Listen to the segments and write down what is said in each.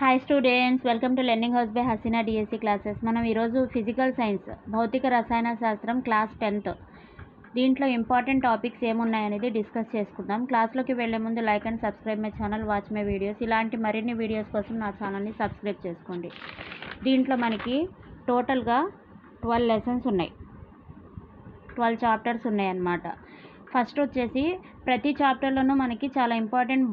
Hi students welcome to learning house by Haseena DSC classes మనం ఈరోజు physical science భౌతిక రసాయన శాస్త్రం క్లాస్ టెన్త్ దీంట్లో ఇంపార్టెంట్ టాపిక్స్ ఏమున్నాయనేది డిస్కస్ చేసుకుందాం. క్లాస్లోకి వెళ్ళే ముందు like and subscribe my channel watch my videos ఇలాంటి మరిన్ని వీడియోస్ కోసం నా ఛానల్ని సబ్స్క్రైబ్ చేసుకోండి. దీంట్లో మనకి టోటల్గా ట్వెల్వ్ లెసన్స్ ఉన్నాయి. ట్వెల్వ్ చాప్టర్స్ ఉన్నాయన్నమాట. ఫస్ట్ వచ్చేసి ప్రతి చాప్టర్లోనూ మనకి చాలా ఇంపార్టెంట్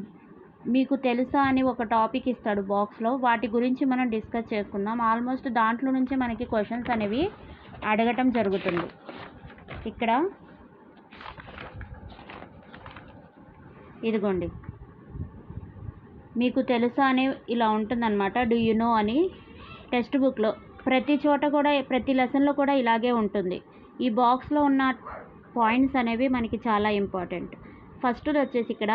మీకు తెలుసా అని ఒక టాపిక్ ఇస్తాడు బాక్స్లో. వాటి గురించి మనం డిస్కస్ చేసుకుందాం. ఆల్మోస్ట్ దాంట్లో నుంచి మనకి క్వశ్చన్స్ అనేవి అడగటం జరుగుతుంది. ఇక్కడ ఇదిగోండి. మీకు తెలుసా అని ఇలా ఉంటుందన్నమాట. డూ యు నో అని టెక్స్ట్ బుక్లో. ప్రతి చోట కూడా ప్రతి లెసన్లో కూడా ఇలాగే ఉంటుంది. ఈ బాక్స్లో ఉన్న పాయింట్స్ అనేవి మనకి చాలా ఇంపార్టెంట్. ఫస్ట్ది వచ్చేసి ఇక్కడ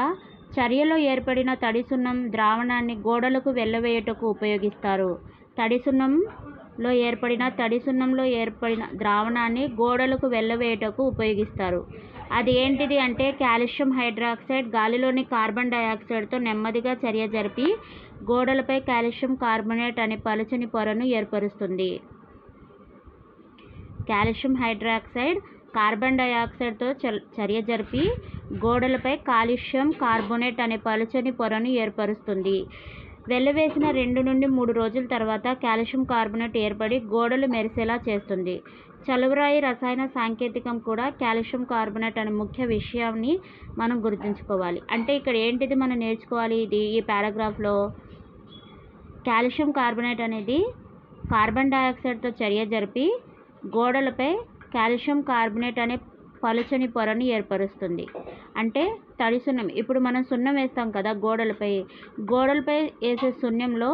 చర్యలో ఏర్పడిన తడి సున్నం ద్రావణాన్ని గోడలకు వెళ్ళవేయుటకు ఉపయోగిస్తారు. తడి సున్నంలో ఏర్పడిన తడి సున్నంలో ఏర్పడిన ద్రావణాన్ని గోడలకు వెళ్ళవేయుటకు ఉపయోగిస్తారు. అది ఏంటిది అంటే కాల్షియం హైడ్రాక్సైడ్ గాలిలోని కార్బన్ డయాక్సైడ్తో నెమ్మదిగా చర్య జరిపి గోడలపై కాల్షియం కార్బోనేట్ అనే పలుచని పొరను ఏర్పరుస్తుంది. కాల్షియం హైడ్రాక్సైడ్ కార్బన్ డయాక్సైడ్తో చర్య జరిపి గోడలపై కాల్షియం కార్బోనేట్ అనే పలుచని పొరను ఏర్పరుస్తుంది. వెల్లవేసిన రెండు నుండి మూడు రోజుల తర్వాత కాల్షియం కార్బోనేట్ ఏర్పడి గోడలు మెరిసేలా చేస్తుంది. చలువరాయి రసాయన సాంకేతికం కూడా కాల్షియం కార్బోనేట్ అనే ముఖ్య విషయాన్ని మనం గుర్తుంచుకోవాలి. అంటే ఇక్కడ ఏంటిది మనం నేర్చుకోవాలి ఇది ఈ పారాగ్రాఫ్లో? కాల్షియం కార్బోనేట్ అనేది కార్బన్ డయాక్సైడ్తో చర్య జరిపి గోడలపై కాల్షియం కార్బోనేట్ అనే పలుచని పొరని ఏర్పరుస్తుంది. అంటే తడి సున్నం. ఇప్పుడు మనం సున్నం వేస్తాం కదా గోడలపై. గోడలపై వేసే సున్నంలో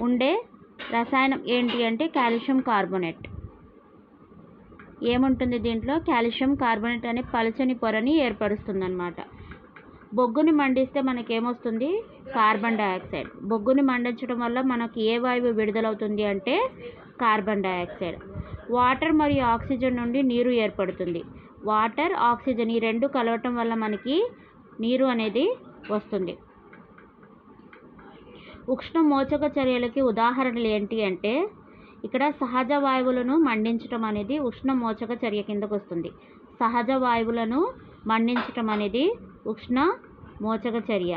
ఉండే రసాయనం ఏంటి అంటే కాల్షియం కార్బోనేట్. ఏముంటుంది దీంట్లో? కాల్షియం కార్బోనేట్ అనే పలుచని పొరని ఏర్పరుస్తుంది అనమాట బొగ్గుని మండిస్తే మనకి ఏమొస్తుంది కార్బన్ డయాక్సైడ్. బొగ్గుని మండించడం వల్ల మనకి ఏ వాయువు విడుదలవుతుంది అంటే కార్బన్ డయాక్సైడ్. వాటర్ మరియు ఆక్సిజన్ నుండి నీరు ఏర్పడుతుంది. వాటర్ ఆక్సిజన్ ఈ రెండు కలవటం వల్ల మనకి నీరు అనేది వస్తుంది. ఉష్ణ మోచక చర్యలకి ఉదాహరణలు ఏంటి అంటే ఇక్కడ సహజ వాయువులను మండించటం అనేది ఉష్ణ మోచక చర్య కిందకు వస్తుంది. సహజ వాయువులను మండించటం అనేది ఉష్ణ మోచక చర్య.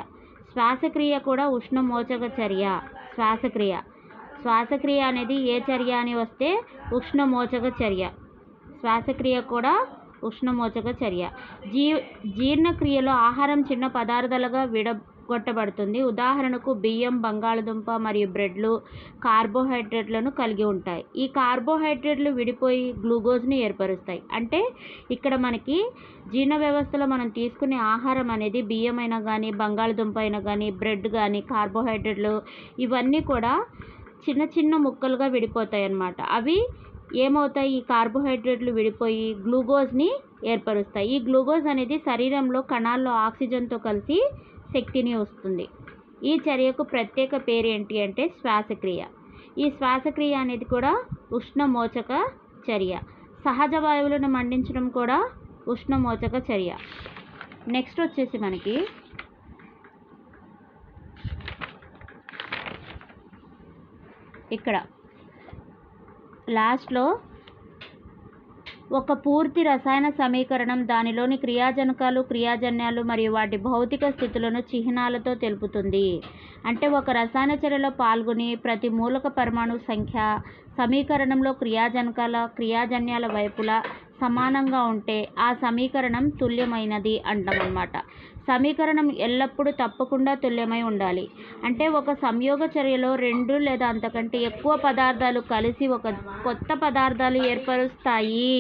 శ్వాసక్రియ కూడా ఉష్ణ మోచక చర్య శ్వాసక్రియ. శ్వాసక్రియ అనేది ఏ చర్య అని వస్తే ఉష్ణ మోచక చర్య. శ్వాసక్రియ కూడా ఉష్ణమోచక చర్య జీ జీర్ణక్రియలో ఆహారం చిన్న పదార్థాలుగా విడగొట్టబడుతుంది. ఉదాహరణకు బియ్యం బంగాళదుంప మరియు బ్రెడ్లు కార్బోహైడ్రేట్లను కలిగి ఉంటాయి. ఈ కార్బోహైడ్రేట్లు విడిపోయి గ్లూకోజ్ని ఏర్పరుస్తాయి. అంటే ఇక్కడ మనకి జీర్ణ వ్యవస్థలో మనం తీసుకునే ఆహారం అనేది బియ్యం అయినా కానీ బంగాళదుంప అయినా కానీ బ్రెడ్ కానీ కార్బోహైడ్రేట్లు ఇవన్నీ కూడా చిన్న చిన్న ముక్కలుగా విడిపోతాయి అన్నమాట అవి ఏమవుతాయి? ఈ కార్బోహైడ్రేట్లు విడిపోయి గ్లూకోజ్ని ఏర్పరుస్తాయి. ఈ గ్లూకోజ్ అనేది శరీరంలో కణాల్లో ఆక్సిజన్తో కలిసి శక్తిని వస్తుంది. ఈ చర్యకు ప్రత్యేక పేరు ఏంటి అంటే శ్వాసక్రియ. ఈ శ్వాసక్రియ అనేది కూడా ఉష్ణమోచక చర్య. సహజ వాయువులను మండించడం కూడా ఉష్ణమోచక చర్య. నెక్స్ట్ వచ్చేసి మనకి ఇక్కడ లాస్ట్లో ఒక పూర్తి రసాయన సమీకరణం దానిలోని క్రియాజనకాలు క్రియాజన్యాలు మరియు వాటి భౌతిక స్థితులను చిహ్నాలతో తెలుపుతుంది. అంటే ఒక రసాయన చర్యలో పాల్గొని ప్రతి మూలక పరమాణు సంఖ్య సమీకరణంలో క్రియాజనకాల క్రియాజన్యాల వైపులా సమానంగా ఉంటే ఆ సమీకరణం తుల్యమైనది అంటామన్నమాట. సమీకరణం ఎల్లప్పుడూ తప్పకుండా తుల్యమై ఉండాలి. అంటే ఒక సంయోగ చర్యలో రెండు లేదా అంతకంటే ఎక్కువ పదార్థాలు కలిసి ఒక కొత్త పదార్థాలు ఏర్పరుస్తాయి.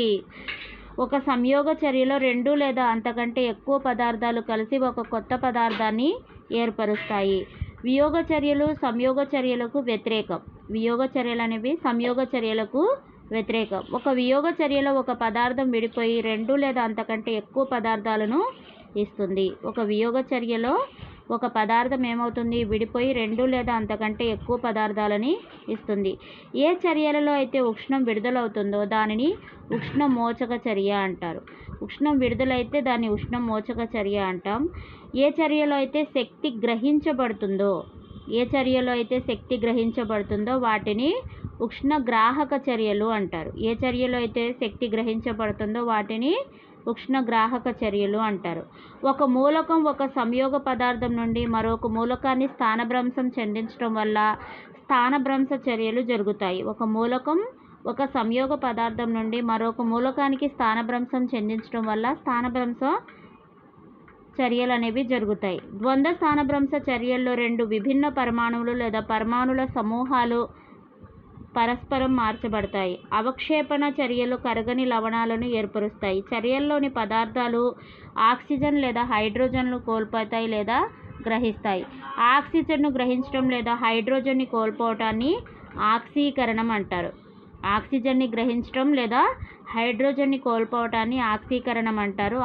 ఒక సంయోగ చర్యలో రెండు లేదా అంతకంటే ఎక్కువ పదార్థాలు కలిసి ఒక కొత్త పదార్థాన్ని ఏర్పరుస్తాయి. వియోగ చర్యలు సంయోగ చర్యలకు వ్యతిరేకం. వియోగ చర్యలు అనేవి సంయోగ చర్యలకు వ్యతిరేకం. ఒక వియోగ చర్యలో ఒక పదార్థం విడిపోయి రెండు లేదా అంతకంటే ఎక్కువ పదార్థాలను ఇస్తుంది. ఒక వియోగ చర్యలో ఒక పదార్థం ఏమవుతుంది? విడిపోయి రెండు లేదా అంతకంటే ఎక్కువ పదార్థాలని ఇస్తుంది. ఏ చర్యలలో అయితే ఉష్ణం విడుదలవుతుందో దానిని ఉష్ణ మోచక చర్య అంటారు. ఉష్ణం విడుదలైతే దాన్ని ఉష్ణ మోచక చర్య అంటాం. ఏ చర్యలో అయితే శక్తి గ్రహించబడుతుందో ఏ చర్యలో అయితే శక్తి గ్రహించబడుతుందో వాటిని ఉష్ణగ్రాహక చర్యలు అంటారు. ఏ చర్యలో అయితే శక్తి గ్రహించబడుతుందో వాటిని ఉష్ణగ్రాహక చర్యలు అంటారు. ఒక మూలకం ఒక సంయోగ పదార్థం నుండి మరొక మూలకాన్ని స్థానభ్రంశం చెందించడం వల్ల స్థానభ్రంశ చర్యలు జరుగుతాయి. ఒక మూలకం ఒక సంయోగ పదార్థం నుండి మరొక మూలకానికి స్థానభ్రంశం చెందించడం వల్ల స్థానభ్రంశ చర్యలు అనేవి జరుగుతాయి. ద్వంద్వ స్థానభ్రంశ చర్యల్లో రెండు విభిన్న పరమాణువులు లేదా పరమాణుల సమూహాలు పరస్పరం మార్చబడతాయి. అవక్షేపణ చర్యలు కరగని లవణాలను ఏర్పరుస్తాయి. చర్యల్లోని పదార్థాలు ఆక్సిజన్ లేదా హైడ్రోజన్లు కోల్పోతాయి లేదా గ్రహిస్తాయి. ఆక్సిజన్ను గ్రహించడం లేదా హైడ్రోజన్ని కోల్పోవటాన్ని ఆక్సీకరణం అంటారు. ఆక్సిజన్ని గ్రహించడం లేదా హైడ్రోజన్ని కోల్పోవటాన్ని ఆక్సీకరణం అంటారు.